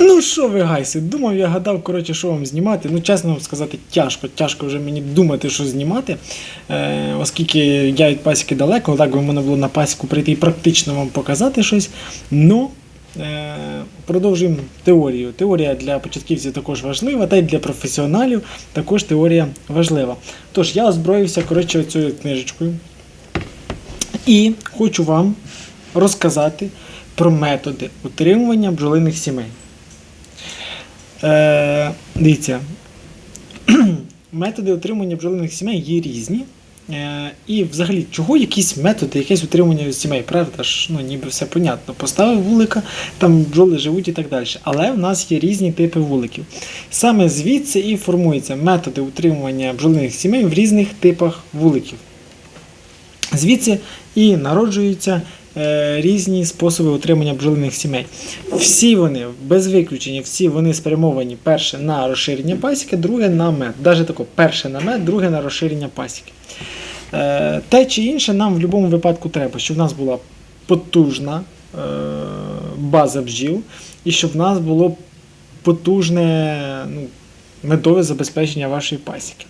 Ну що ви, гайси, думав, я гадав, коротше, що вам знімати. Ну, чесно вам сказати, тяжко. Тяжко вже мені думати, що знімати. Е, оскільки я від пасіки далеко, так би можна було на пасіку прийти і практично вам показати щось. Ну, е, продовжуємо теорію. Теорія для початківців також важлива, та й для професіоналів також теорія важлива. Тож, я озброївся коротше, цією книжечкою. І хочу вам розказати про методи утримування бджолиних сімей. Е, дивіться, методи утримання бджолиних сімей є різні. Е, і взагалі, чого якісь методи, якесь утримання сімей, правда ж, ну ніби все понятно. Поставив вулика, там бджоли живуть і так далі. Але в нас є різні типи вуликів. Саме звідси і формуються методи утримування бджолиних сімей в різних типах вуликів. Звідси і народжуються різні способи утримання бджолиних сімей. Всі вони, без виключення, всі вони спрямовані перше на розширення пасіки, друге на мед. Навіть тако, перше на мед, друге на розширення пасіки. Е, те чи інше нам в будь-якому випадку треба, щоб в нас була потужна е, база бджіл, і щоб в нас було потужне ну, медове забезпечення вашої пасіки.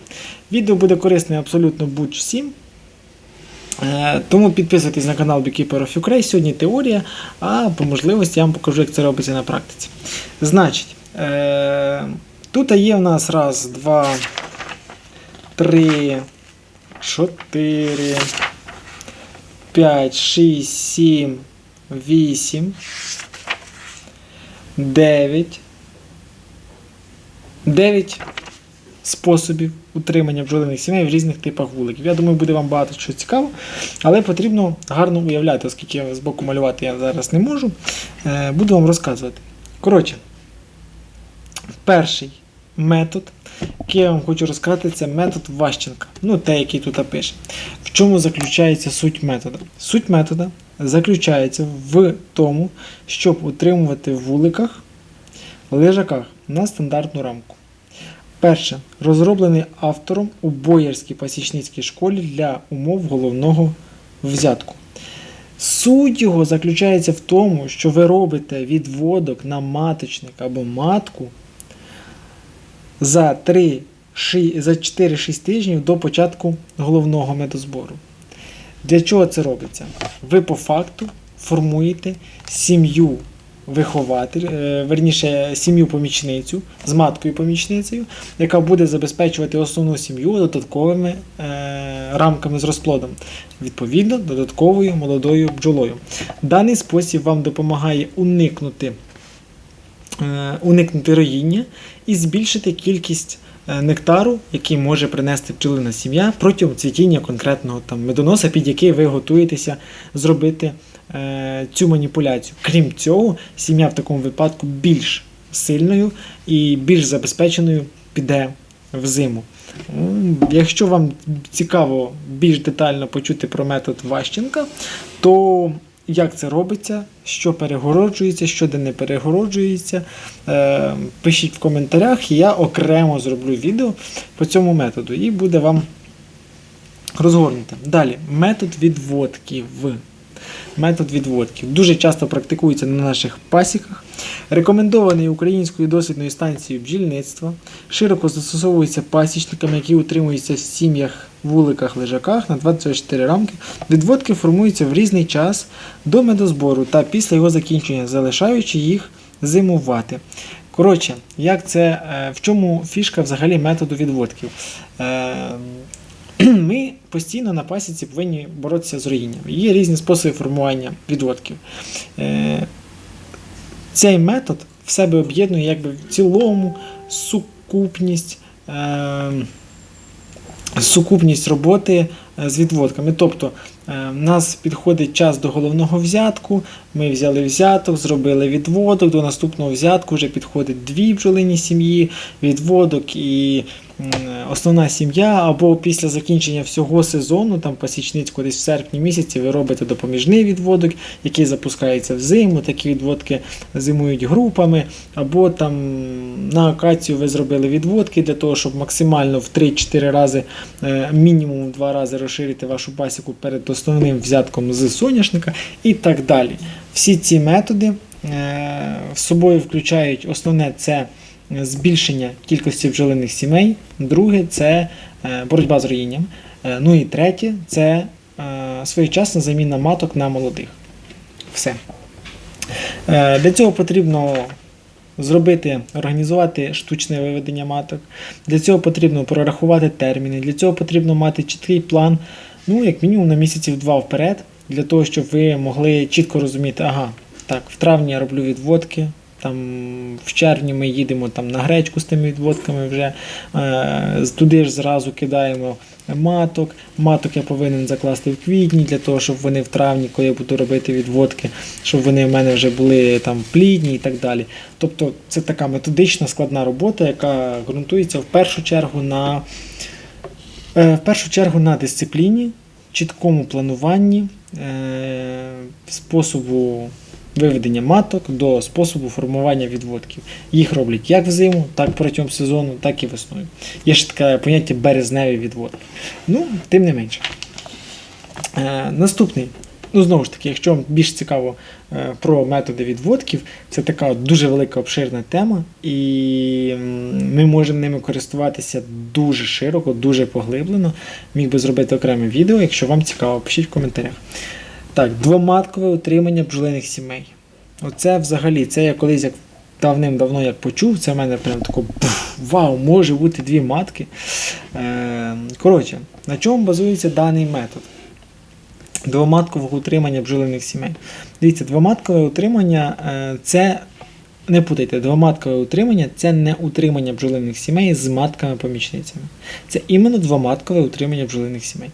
Відео буде корисне абсолютно будь-всім. Е, Тому підписуйтесь на канал Beekeeper of Ukraine. Сьогодні теорія, а по можливості я вам покажу, як це робиться на практиці. Значить, е, тут є в нас раз, два, три, чотири, п'ять, шість, сім, вісім, дев'ять. Дев'ять способів утримання бджолиних сімей в різних типах вуликів. Я думаю, буде вам багато чого цікаво, але потрібно гарно уявляти, оскільки я з боку малювати я зараз не можу. Е, Буду вам розказувати. Коротше, перший метод, який я вам хочу розказати, це метод Ващенка. Ну, те, який тут пише. В чому заключається суть метода? Суть метода заключається в тому, щоб утримувати в вуликах лежаках на стандартну рамку. Перше. Розроблений автором у Боярській пасічницькій школі для умов головного взятку. Суть його заключається в тому, що ви робите відводок на маточник або матку за 3, ши- за 4-6 тижнів до початку головного медозбору. Для чого це робиться? Ви по факту формуєте сім'ю вихователь, е, верніше сім'ю помічницю з маткою помічницею, яка буде забезпечувати основну сім'ю додатковими е, рамками з розплодом, відповідно, додатковою молодою бджолою. Даний спосіб вам допомагає уникнути, е, уникнути роїння і збільшити кількість нектару, який може принести бджолина сім'я протягом цвітіння конкретного там, медоноса, під який ви готуєтеся зробити цю маніпуляцію. Крім цього, сім'я в такому випадку більш сильною і більш забезпеченою піде в зиму. Якщо вам цікаво більш детально почути про метод Ващенка, то як це робиться, що перегороджується, що де не перегороджується, е, пишіть в коментарях, я окремо зроблю відео по цьому методу і буде вам розгорнуто. Далі, метод відводків. Метод відводків дуже часто практикується на наших пасіках. Рекомендований українською дослідною станцією бджільництва, широко застосовується пасічниками, які утримуються в сім'ях, вуликах, лежаках на 24 рамки. Відводки формуються в різний час до медозбору та після його закінчення, залишаючи їх зимувати. Коротше, як це, е, в чому фішка взагалі методу відводків? Ми постійно на пасіці повинні боротися з роїнням. Є різні способи формування відводків. Е, Цей метод в себе об'єднує якби в цілому сукупність, е, сукупність роботи е, з відводками. Тобто в нас підходить час до головного взятку, ми взяли взяток, зробили відводок, до наступного взятку вже підходить дві бджолині сім'ї, відводок і основна сім'я, або після закінчення всього сезону, там пасічницького десь в серпні місяці, ви робите допоміжний відводок, який запускається взиму. Такі відводки зимують групами, або там на акацію ви зробили відводки для того, щоб максимально в 3-4 рази, е, мінімум в 2 рази розширити вашу пасіку перед основним взятком з соняшника і так далі. Всі ці методи в собою включають основне це збільшення кількості бджолиних сімей, друге це е, боротьба з роїнням. Е, Ну і третє це е, своєчасна заміна маток на молодих. Все. Е, Для цього потрібно зробити, організувати штучне виведення маток. Для цього потрібно прорахувати терміни, для цього потрібно мати чіткий план, ну, як мінімум на місяців два вперед, для того, щоб ви могли чітко розуміти, ага, так, в травні я роблю відводки. Там в червні ми їдемо там на гречку з тими відводками вже е, туди ж зразу кидаємо маток. Маток я повинен закласти в квітні для того, щоб вони в травні, коли я буду робити відводки, щоб вони в мене вже були там плідні і так далі. Тобто це така методична складна робота, яка ґрунтується в першу чергу на, е, в першу чергу на дисципліні, чіткому плануванні, е, способу виведення маток до способу формування відводків. Їх роблять як взиму, так протягом сезону, так і весною. Є ще таке поняття березневі відводки. Ну, тим не менше. Е, наступний. Ну, знову ж таки, якщо вам більш цікаво е, про методи відводків, це така дуже велика обширна тема, і ми можемо ними користуватися дуже широко, дуже поглиблено. Міг би зробити окреме відео, якщо вам цікаво, пишіть в коментарях. Так, двоматкове утримання бджолиних сімей. Оце взагалі, це я колись як давним-давно як почув, це в мене прям тако вау, може бути дві матки. Е, коротше, на чому базується даний метод? Двоматкового утримання бджолиних сімей. Дивіться, двоматкове утримання е, це. Не путайте, двоматкове утримання це не утримання бджолиних сімей з матками-помічницями. Це іменно двоматкове утримання бджолиних сімей.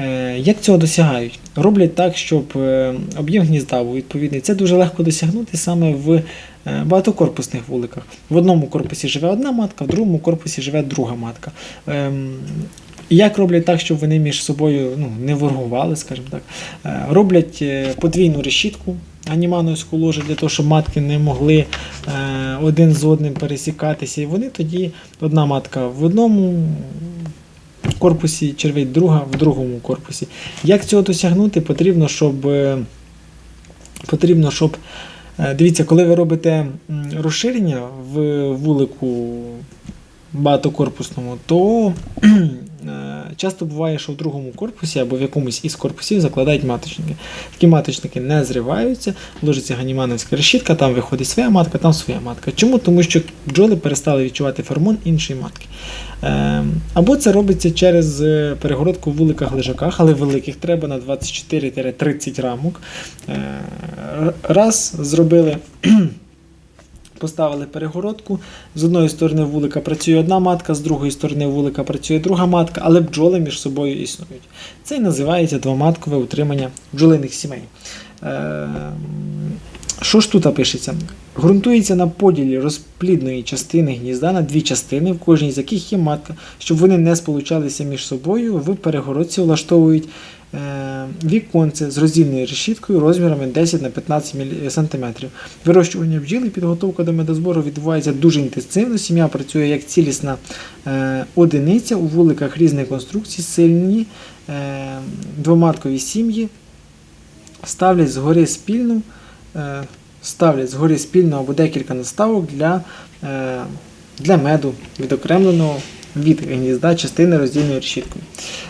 Е, як цього досягають? Роблять так, щоб е, об'єм гнізда був відповідний. Це дуже легко досягнути саме в е, багатокорпусних вуликах. В одному корпусі живе одна матка, в другому корпусі живе друга матка. Ем, Як роблять так, щоб вони між собою ну, не воргували, скажімо так. Роблять подвійну решітку анімановську ложу для того, щоб матки не могли е, один з одним пересікатися. І вони тоді одна матка в одному корпусі червей, друга в другому корпусі. Як цього досягнути? Потрібно, щоб е, потрібно, щоб е, дивіться, коли ви робите розширення в вулику багатокорпусному, то часто буває, що в другому корпусі або в якомусь із корпусів закладають маточники. Такі маточники не зриваються, ложиться ганімановська решітка, там виходить своя матка, там своя матка. Чому? Тому що бджоли перестали відчувати феромон іншої матки. Е, Або це робиться через е, перегородку в вуликах лежаках, але великих треба на 24-30 рамок. Е, Раз зробили. Поставили перегородку. З одної сторони вулика працює одна матка, з другої сторони вулика працює друга матка, але бджоли між собою існують. Це і називається двоматкове утримання бджолиних сімей. Е, Що ж тут пишеться? Ґрунтується на поділі розплідної частини гнізда на дві частини, в кожній з яких є матка, щоб вони не сполучалися між собою, в перегородці влаштовують віконце з роздільною решіткою розмірами 10 на 15 см. Вирощування бджіл і підготовка до медозбору відбувається дуже інтенсивно. Сім'я працює як цілісна е, одиниця у вуликах різних конструкцій, сильні е, двоматкові сім'ї ставлять згори спільну, е, ставлять згори спільну або декілька наставок для, е, для меду, відокремленого від гнізда частини роздільною решіткою.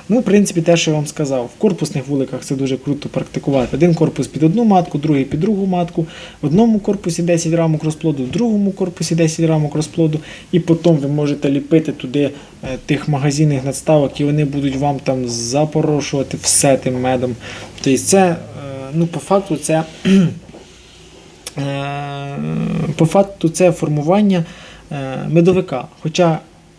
Ну, в принципі, те, що я вам сказав, в корпусних вуликах це дуже круто практикувати. Один корпус під одну матку, другий під другу матку. В одному корпусі 10 рамок розплоду, в другому корпусі 10 рамок розплоду, і потім ви можете ліпити туди е, тих магазинних надставок, і вони будуть вам там запорошувати все тим медом. Тобто це, е, ну, по факту, це. Е, По факту це формування медовика. Хоча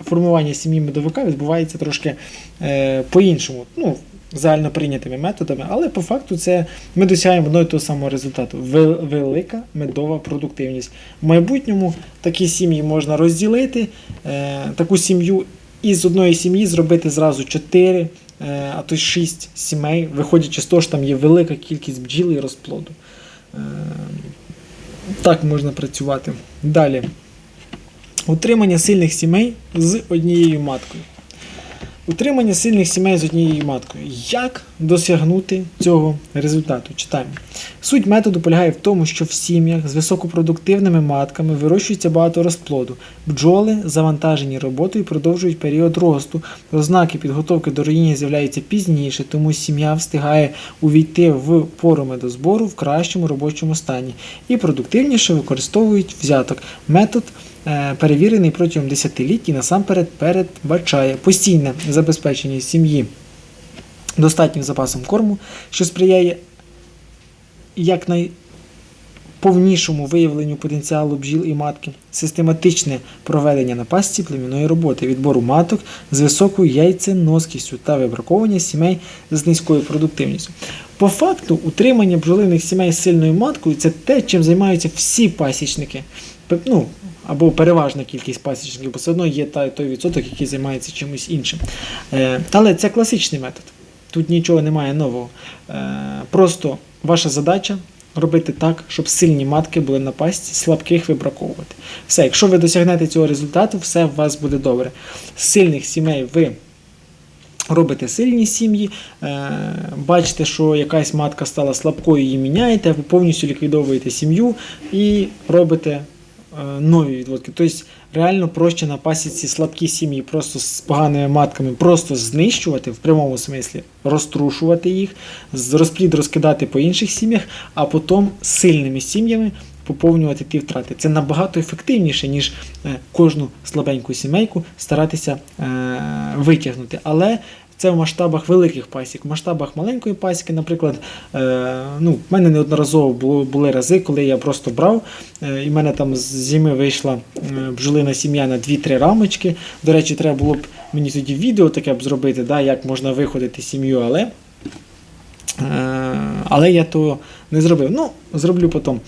формування сім'ї медовика відбувається трошки е, по-іншому, ну, загально прийнятими методами, але по факту це ми досягаємо одного і того самого результату. Вел- Велика медова продуктивність. В майбутньому такі сім'ї можна розділити, е, таку сім'ю із одної сім'ї зробити зразу 4, е, а то й 6 сімей, виходячи з того, що там є велика кількість бджіл і розплоду. Так можна працювати. Далі. Утримання сильних сімей з однією маткою. Утримання сильних сімей з однією маткою. Як досягнути цього результату? Читаємо. Суть методу полягає в тому, що в сім'ях з високопродуктивними матками вирощується багато розплоду. Бджоли, завантажені роботою, продовжують період росту. Ознаки підготовки до роїння з'являються пізніше, тому сім'я встигає увійти в пору медозбору в кращому робочому стані і продуктивніше використовують взяток. Метод перевірений протягом десятиліть і насамперед передбачає постійне забезпечення сім'ї достатнім запасом корму, що сприяє якнайповнішому виявленню потенціалу бджіл і матки, систематичне проведення на пасті племінної роботи, відбору маток з високою яйценоскістю та вибраковування сімей з низькою продуктивністю. По факту, утримання бджолиних сімей з сильною маткою це те, чим займаються всі пасічники. Ну, або переважна кількість пасічників, бо все одно є та- той відсоток, який займається чимось іншим. Е, але це класичний метод. Тут нічого немає нового. Е, просто ваша задача робити так, щоб сильні матки були на пасті, слабких вибраковувати. Все, якщо ви досягнете цього результату, все у вас буде добре. З сильних сімей ви робите сильні сім'ї, е, бачите, що якась матка стала слабкою, її міняєте, ви повністю ліквідовуєте сім'ю і робите нові відводки. Тобто реально проще на пасіці слабкі сім'ї просто з поганими матками просто знищувати в прямому смислі, розтрушувати їх, розплід розкидати по інших сім'ях, а потім сильними сім'ями поповнювати ті втрати. Це набагато ефективніше, ніж е, кожну слабеньку сімейку старатися е, витягнути. Але це в масштабах великих пасік. В масштабах маленької пасіки, наприклад, е, ну, в мене неодноразово були рази, коли я просто брав, е, і в мене там з зими вийшла е, бджолина сім'я на 2-3 рамочки. До речі, треба було б мені тоді відео таке б зробити, да, як можна виходити сім'ю, але. Але я то не зробив. Ну, зроблю потім.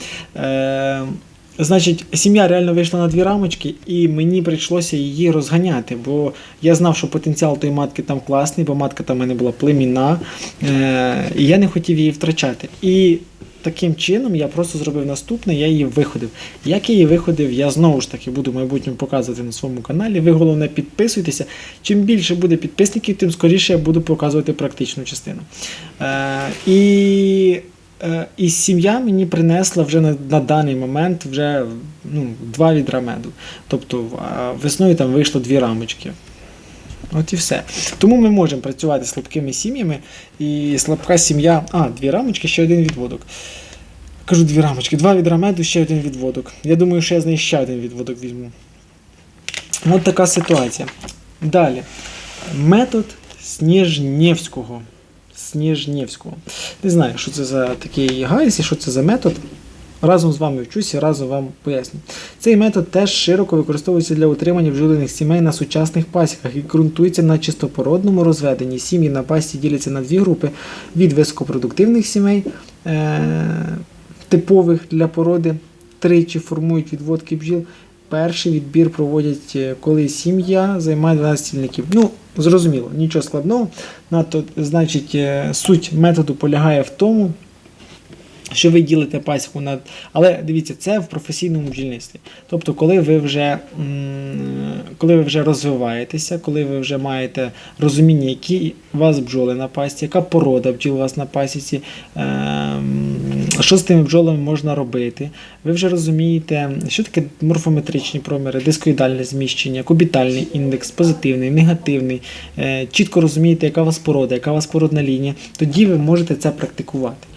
Значить, сім'я реально вийшла на дві рамочки, і мені прийшлося її розганяти, бо я знав, що потенціал тої матки там класний, бо матка там в мене була племінна, е, і я не хотів її втрачати. І таким чином я просто зробив наступне, я її виходив. Як я її виходив, я знову ж таки буду в майбутньому показувати на своєму каналі. Ви головне підписуйтеся. Чим більше буде підписників, тим скоріше я буду показувати практичну частину. Е, і І сім'я мені принесла вже на, на даний момент вже ну, два відра меду. Тобто весною там вийшло дві рамочки. От і все. Тому ми можемо працювати з слабкими сім'ями. І слабка сім'я. А, дві рамочки, ще один відводок. Кажу дві рамочки, два відра меду, ще один відводок. Я думаю, що я з неї ще один відводок візьму. От така ситуація. Далі. Метод Сніжнєвського. Сніжнєвського. Не знаю, що це за такий гайс і що це за метод. Разом з вами вчусь і разом вам поясню. Цей метод теж широко використовується для утримання бджолиних сімей на сучасних пасіках і ґрунтується на чистопородному розведенні. Сім'ї на пасті діляться на дві групи від високопродуктивних сімей, е- типових для породи, тричі формують відводки бджіл. Перший відбір проводять, е, коли сім'я займає 12 стільників. Ну, зрозуміло, нічого складного. Надто, значить, е, суть методу полягає в тому, що ви ділите пасіку на. Але дивіться, це в професійному бджільництві. Тобто, коли ви вже коли ви вже розвиваєтеся, коли ви вже маєте розуміння, які у вас бджоли на пасіці, яка порода бджіл у вас на пасіці, ем, що з тими бджолами можна робити, ви вже розумієте, що таке морфометричні проміри, дискоїдальне зміщення, кубітальний індекс, позитивний, негативний, е, чітко розумієте, яка у вас порода, яка у вас породна лінія, тоді ви можете це практикувати.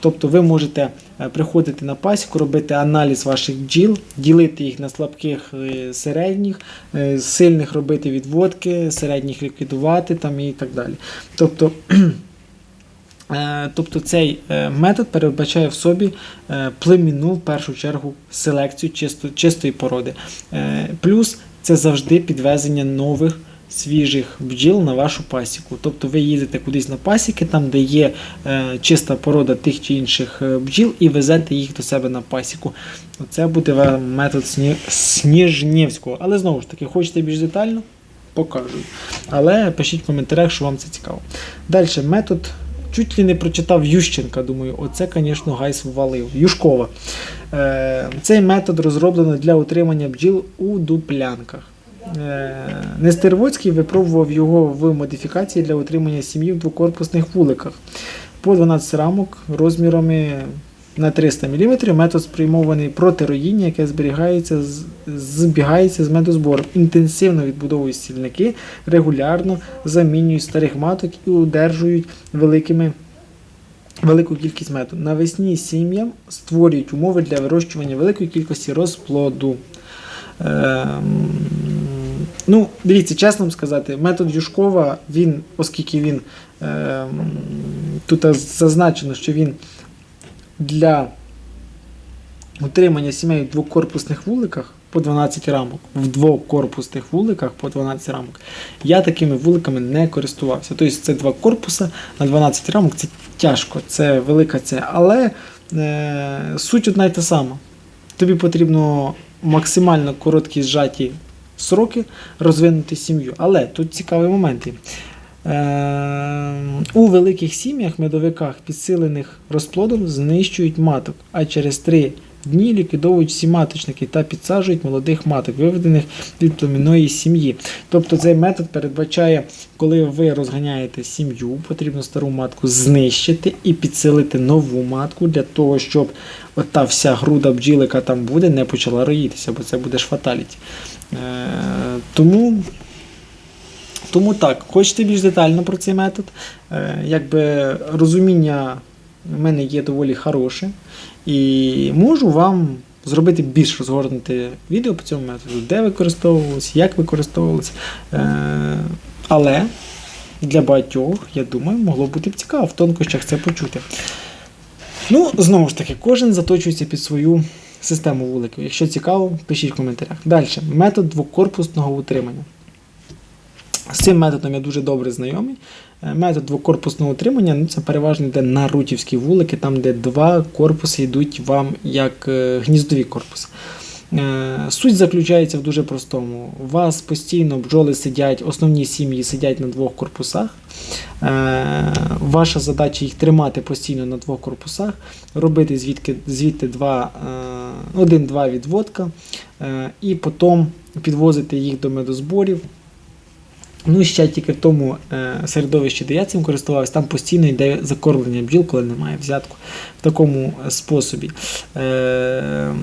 Тобто ви можете е, приходити на пасіку, робити аналіз ваших бджіл, ділити їх на слабких е, середніх, сильних робити відводки, середніх ліквідувати там і так далі. Тобто, тобто цей е, метод передбачає в собі е, племінну в першу чергу селекцію чисто, чистої породи. Е, Плюс це завжди підвезення нових свіжих бджіл на вашу пасіку. Тобто ви їдете кудись на пасіки, там, де є е, чиста порода тих чи інших е, бджіл, і везете їх до себе на пасіку. Це буде метод сні... Сніжнєвського. Але знову ж таки, хочете більш детально? Покажу. Але пишіть в коментарях, що вам це цікаво. Далі метод. Чуть ли не прочитав Ющенка, думаю, оце, звісно, Гайс ввалив. Юшкова. Е, цей метод розроблено для утримання бджіл у дуплянках. Е, Нестервоцький випробував його в модифікації для утримання сім'ї в двокорпусних вуликах по 12 рамок розмірами на 300 мм. Метод спрямований проти роїння, яке зберігається, збігається з медозбором. Інтенсивно відбудовують стільники, регулярно замінюють старих маток і удержують великими. Велику кількість меду. Навесні сім'ям створюють умови для вирощування великої кількості розплоду. Ем, ну, дивіться, чесно сказати, метод Юшкова, він, оскільки він ем, тут зазначено, що він для утримання сімей в двокорпусних вуликах по 12 рамок, в двокорпусних вуликах по 12 рамок, я такими вуликами не користувався. Тобто це два корпуса на 12 рамок, це тяжко, це велика це. Але е, суть одна й та сама. Тобі потрібно максимально короткі зжаті сроки розвинути сім'ю. Але тут цікавий момент. Е, у великих сім'ях, медовиках, підсилених розплодом, знищують маток, а через три дні ліквідовують всі маточники та підсаджують молодих маток, виведених від племінної сім'ї. Тобто цей метод передбачає, коли ви розганяєте сім'ю, потрібно стару матку знищити і підсилити нову матку для того, щоб ота вся груда бджілика там буде, не почала роїтися, бо це буде ж фаталіті. Е, тому тому так, хочете більш детально про цей метод. Е, якби розуміння в мене є доволі хороше, і можу вам зробити більш розгорнуте відео по цьому методу, де використовувалось, як використовувалось. Е, але для багатьох, я думаю, могло бути б цікаво в тонкощах це почути. Ну, знову ж таки, кожен заточується під свою систему вуликів. Якщо цікаво, пишіть в коментарях. Далі, метод двокорпусного утримання. З цим методом я дуже добре знайомий. Е, Метод двокорпусного утримання ну, це переважно йде на рутівські вулики, там де два корпуси йдуть вам як е, гніздові корпуси. Е, Суть заключається в дуже простому. У вас постійно бджоли сидять, основні сім'ї сидять на двох корпусах. Ваша задача їх тримати постійно на двох корпусах, робити звідки, звідти два, один-два відводка, і потім підвозити їх до медозборів. Ну, ще тільки в тому е, середовищі, де я цим користувався, там постійно йде закормлення бджіл, коли немає взятку в такому е, способі. Е,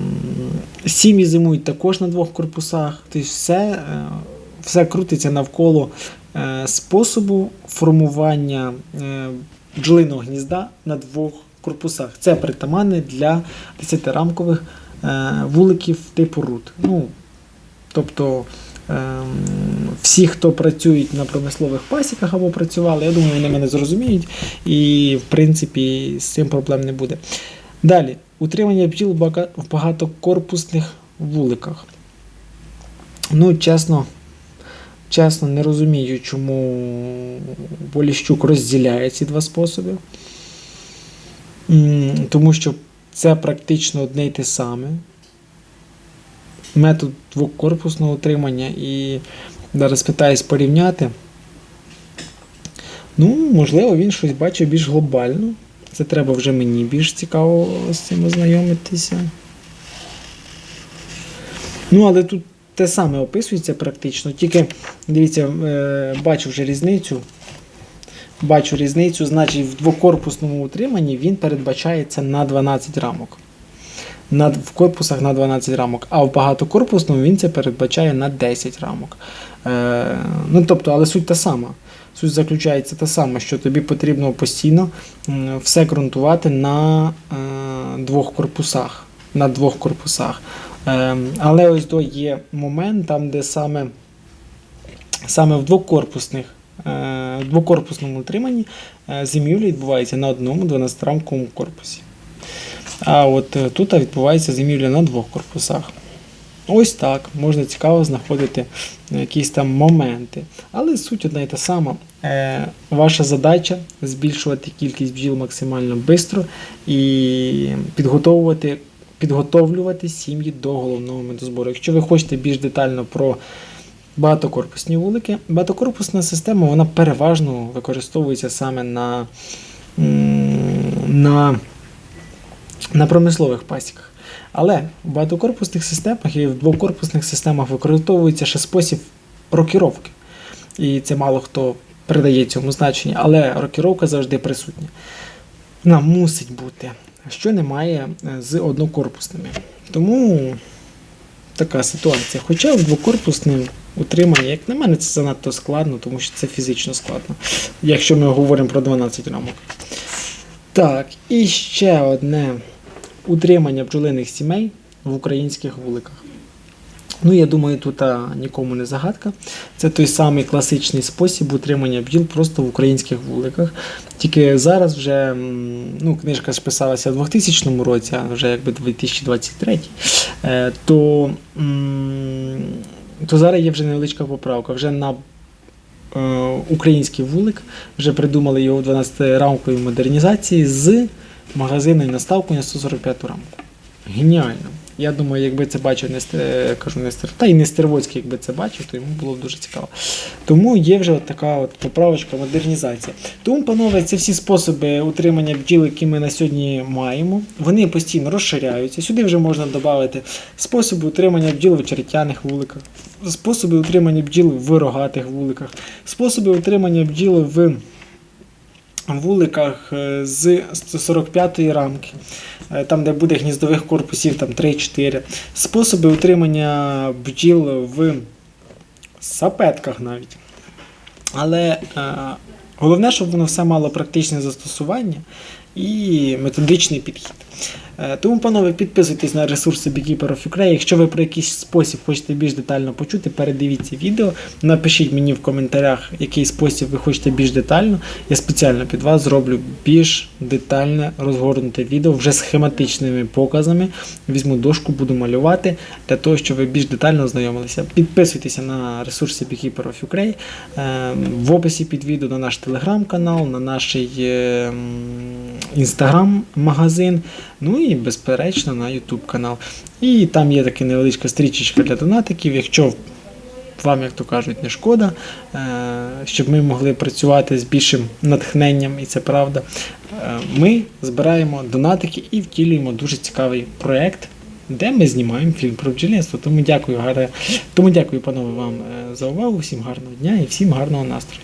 сім'ї зимують також на двох корпусах. Тобто все, все крутиться навколо способу формування бджолиного гнізда на двох корпусах. Це притаманне для 10-рамкових е, вуликів типу рут. Ну, тобто всі, хто працюють на промислових пасіках або працювали, я думаю, вони мене зрозуміють, і в принципі з цим проблем не буде. Далі, утримання бджіл в бага- в багатокорпусних вуликах. Ну, чесно, чесно, не розумію, чому Поліщук розділяє ці два способи. Тому що це практично одне й те саме метод двокорпусного утримання і зараз питаюсь порівняти. Ну, можливо, він щось бачив більш глобально. Це треба вже мені більш цікаво з цим ознайомитися. Ну, але тут те саме описується практично. Тільки, дивіться, е, бачу вже різницю. Бачу різницю, значить, в двокорпусному утриманні він передбачається на 12 рамок на, в корпусах на 12 рамок, а в багатокорпусному він це передбачає на 10 рамок. Е, ну, тобто, але суть та сама. Суть заключається та сама, що тобі потрібно постійно все ґрунтувати на е, двох корпусах. На двох корпусах. Е, але ось до є момент, там, де саме, саме в двокорпусних. е, В двокорпусному утриманні е, зимівля відбувається на одному 12-рамковому корпусі. А от е, тут відбувається зимівля на двох корпусах. Ось так, можна цікаво знаходити якісь там моменти. Але суть одна і та сама. Е, ваша задача збільшувати кількість бджіл максимально швидко і підготовувати, підготовлювати сім'ї до головного медозбору. Якщо ви хочете більш детально про багатокорпусні вулики, багатокорпусна система вона переважно використовується саме на, на на промислових пасіках. Але в багатокорпусних системах і в двокорпусних системах використовується ще спосіб рокіровки. І це мало хто придає цьому значення, але рокіровка завжди присутня. Вона мусить бути, що немає е, з однокорпусними. Тому така ситуація. Хоча в двокорпусним утриманні, як на мене, це занадто складно, тому що це фізично складно, якщо ми говоримо про 12 рамок. Так, і ще одне утримання бджолиних сімей в українських вуликах. Ну, я думаю, тут а, нікому не загадка. Це той самий класичний спосіб утримання бджіл просто в українських вуликах. Тільки зараз вже ну, книжка ж писалася в 2000 році, а вже якби 2023, е, то, то зараз є вже невеличка поправка. Вже на е, український вулик вже придумали його в 12-рамковій модернізації з магазинною наставкою на 145 рамку. Геніально. Я думаю, якби це бачив Нестер, е, кажу Нестер, та й Нестервоцький, якби це бачив, то йому було б дуже цікаво. Тому є вже от така от поправочка, модернізація. Тому, панове, це всі способи утримання бджіл, які ми на сьогодні маємо. Вони постійно розширяються. Сюди вже можна додати способи утримання бджіл в очеретяних вуликах, способи утримання бджіл в рогатих вуликах, способи утримання бджіл в вуликах е, з 145 рамки, е, там, де буде гніздових корпусів там 3-4, способи утримання бджіл в сапетках навіть. Але е, головне, щоб воно все мало практичне застосування і методичний підхід. Е, Тому, панове, підписуйтесь на ресурси Beekeeper of Ukraine. Якщо ви про якийсь спосіб хочете більш детально почути, передивіться відео. Напишіть мені в коментарях, який спосіб ви хочете більш детально. Я спеціально під вас зроблю більш детальне розгорнуте відео вже схематичними показами. Візьму дошку, буду малювати для того, щоб ви більш детально ознайомилися. Підписуйтеся на ресурси Beekeeper of Ukraine. Е, В описі під відео на наш телеграм-канал, на наш інстаграм-магазин. Ну і, безперечно, на YouTube канал. І там є така невеличка стрічечка для донатиків. Якщо вам, як то кажуть, не шкода, е, щоб ми могли працювати з більшим натхненням, і це правда. е, Ми збираємо донатики і втілюємо дуже цікавий проєкт, де ми знімаємо фільм про бджільництво. Тому дякую, гаре- Тому дякую, панове, вам е, за увагу. Всім гарного дня і всім гарного настрою.